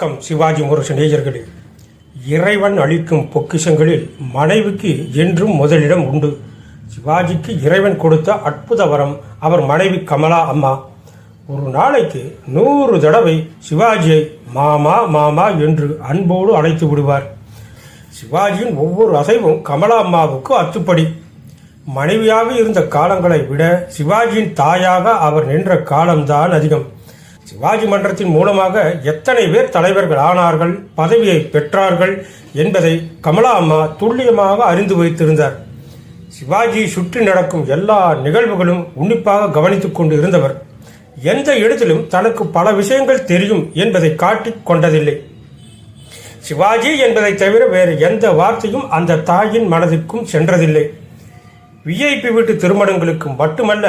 வணக்கம் சிவாஜி முரசு நேயர்களே. இறைவன் அளிக்கும் பொக்கிஷங்களில் மனைவிக்கு என்றும் முதலிடம் உண்டு. சிவாஜிக்கு இறைவன் கொடுத்த அற்புத வரம் அவர் மனைவி கமலா அம்மா. ஒரு நாளைக்கு நூறு தடவை சிவாஜியை மாமா மாமா என்று அன்போடு அழைத்து விடுவார். சிவாஜியின் ஒவ்வொரு அசைவும் கமலா அம்மாவுக்கு அத்துப்படி. மனைவியாக இருந்த காலங்களை விட சிவாஜியின் தாயாக அவர் நின்ற காலம்தான் அதிகம். சிவாஜி மன்றத்தின் மூலமாக எத்தனை பேர் தலைவர்கள் ஆனார்கள் பதவியை பெற்றார்கள் என்பதை கமலா அம்மா துல்லியமாக அறிந்து வைத்திருந்தார். சிவாஜி சுற்றி நடக்கும் எல்லா நிகழ்வுகளும் உன்னிப்பாக கவனித்துக் கொண்டு இருந்தவர். எந்த இடத்திலும் தனக்கு பல விஷயங்கள் தெரியும் என்பதை காட்டிக் கொண்டதில்லை. சிவாஜி என்பதை தவிர வேறு எந்த வார்த்தையும் அந்த தாயின் மனதிற்கும் சென்றதில்லை. விஐபி வீட்டு திருமணங்களுக்கு மட்டுமல்ல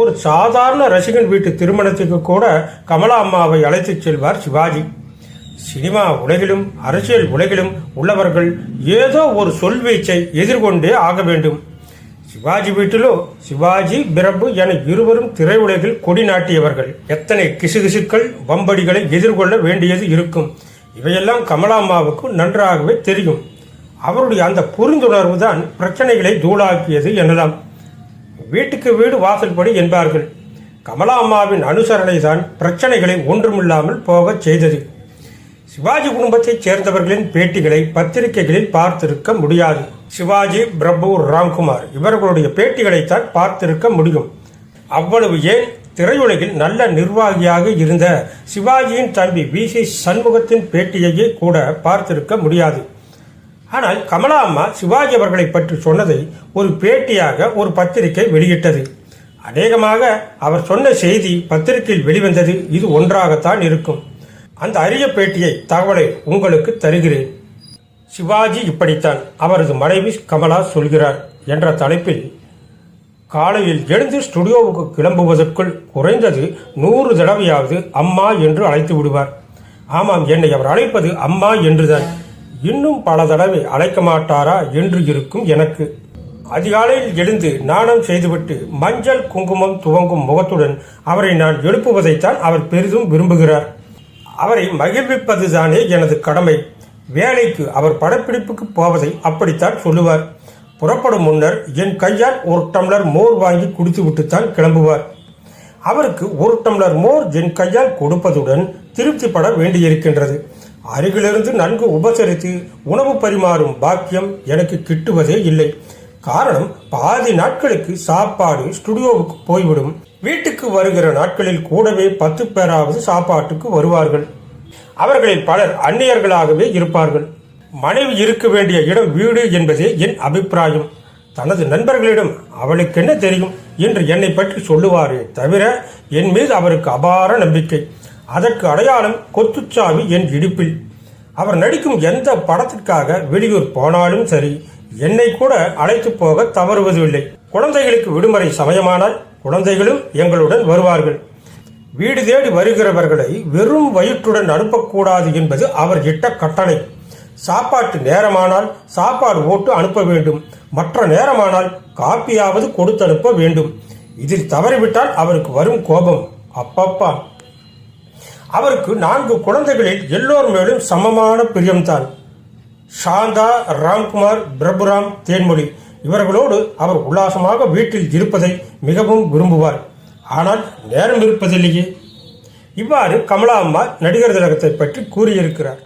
ஒரு சாதாரண ரசிகன் வீட்டு திருமணத்துக்கு கூட கமலா அம்மாவை அழைத்துச் செல்வார் சிவாஜி. சினிமா உலகிலும் அரசியல் உலகிலும் உள்ளவர்கள் ஏதோ ஒரு சொல்வீச்சை எதிர்கொண்டே ஆக வேண்டும். சிவாஜி வீட்டிலோ சிவாஜி பிரபு என இருவரும் திரையுலகில் கொடி நாட்டியவர்கள். எத்தனை கிசுகிசுக்கள் வம்படிகளை எதிர்கொள்ள வேண்டியது இருக்கும். இவையெல்லாம் கமலாம்மாவுக்கு நன்றாகவே தெரியும். அவருடைய அந்த புரிந்துணர்வு தான் பிரச்சனைகளை தூளாக்கியது எனலாம். வீட்டுக்கு வீடு வாசல்படி என்பார்கள். கமலா அம்மாவின் அனுசரணை தான் பிரச்சனைகளை ஒன்றுமில்லாமல் போகச் செய்தது. சிவாஜி குடும்பத்தைச் சேர்ந்தவர்களின் பேட்டிகளை பத்திரிகைகளில் பார்த்திருக்க முடியாது. சிவாஜி பிரபு ராம்குமார் இவர்களுடைய பேட்டிகளைத்தான் பார்த்திருக்க முடியும். அவ்வளவு ஏன்? திரையுலகில் நல்ல நிர்வாகியாக இருந்த சிவாஜியின் தம்பி வி. சி. சண்முகத்தின் பேட்டியையே கூட பார்த்திருக்க முடியாது. ஆனால் கமலா அம்மா சிவாஜி அவர்களை பற்றி சொன்னதை ஒரு பேட்டியாக ஒரு பத்திரிகை வெளியிட்டது. அநேகமாக அவர் சொன்ன செய்தி பத்திரிகையில் வெளிவந்தது. இது ஒன்றாகத்தான் இருக்கும். அந்த அரிய பேட்டியை தகவலை உங்களுக்கு தருகிறேன். சிவாஜி இப்படித்தான் அவரது மனைவி கமலா சொல்கிறார் என்ற தலைப்பில் காலையில் எழுந்து ஸ்டுடியோவுக்கு கிளம்புவதற்குள் குறைந்தது நூறு தடவையாவது அம்மா என்று அழைத்து விடுவார். ஆமாம் என்னை அவர் அழைப்பது அம்மா என்றுதான். இன்னும் பல தடவை அழைக்க மாட்டாரா என்று இருக்கும் எனக்கு. அதிகாலையில் எழுந்து நாணம் செய்துவிட்டு மஞ்சள் குங்குமம் துவங்கும் முகத்துடன் அவரை நான் எழுப்புவதைத்தான் அவர் பெரிதும் விரும்புகிறார். அவரை மகிழ்விப்பதுதானே எனது கடமை. வேலைக்கு அவர் படப்பிடிப்புக்கு போவதை அப்படித்தான் சொல்லுவார். புறப்படும் முன்னர் என் கையால் ஒரு டம்ளர் மோர் வாங்கி குடித்துவிட்டுத்தான் கிளம்புவார். அவருக்கு ஒரு டம்ளர் மோர் என் கையால் கொடுப்பதுடன் திருப்திப்பட வேண்டியிருக்கின்றது. அருகிலிருந்து நன்கு உபசரித்து உணவு பரிமாறும் பாக்கியம் எனக்கு கிட்டுவதே இல்லை. காரணம் பாதி நாட்களுக்கு சாப்பாடு ஸ்டுடியோவுக்கு போய்விடும். வீட்டுக்கு வருகிற நாட்களில் கூடவே பத்து பேராவது சாப்பாட்டுக்கு வருவார்கள். அவர்களில் பலர் அந்நியர்களாகவே இருப்பார்கள். மனைவி இருக்க வேண்டிய இடம் வீடு என்பதே என் அபிப்பிராயம். தனது நண்பர்களிடம் அவளுக்கு என்ன தெரியும்? என்று என்னை பற்றி சொல்லுவாரே தவிர என் மீது அவருக்கு அபார நம்பிக்கை. அதற்கு அடையாளம் கொத்துச்சாவி என் இடுப்பில். அவர் நடிக்கும் எந்த படத்திற்காக வெளியூர் போனாலும் சரி என்னை கூட அழைத்து போக தவறுவதில்லை. குழந்தைகளுக்கு விடுமுறை சமயமானால் குழந்தைகளும் எங்களுடன் வருவார்கள். வீடு தேடி வருகிறவர்களை வெறும் வயிற்றுடன் அனுப்பக்கூடாது என்பது அவர் இட்ட கட்டளை. சாப்பாட்டு நேரமானால் சாப்பாடு ஓட்டு அனுப்ப வேண்டும். மற்ற நேரமானால் காப்பியாவது கொடுத்து அனுப்ப வேண்டும். இதில் தவறிவிட்டால் அவருக்கு வரும் கோபம். அப்பப்பா. அவருக்கு நான்கு குழந்தைகளில் எல்லோர் மேலும் சமமான பிரியம்தான் சாந்தா ராம்குமார் பிரபுராம் தேன்மொழி. இவர்களோடு அவர் உல்லாசமாக வீட்டில் இருப்பதை மிகவும் விரும்புவார். ஆனால் நேரம் இருப்பதில்லையே. இவ்வாறு கமலா அம்மா நடிகர் திலகத்தை பற்றி கூறியிருக்கிறார்.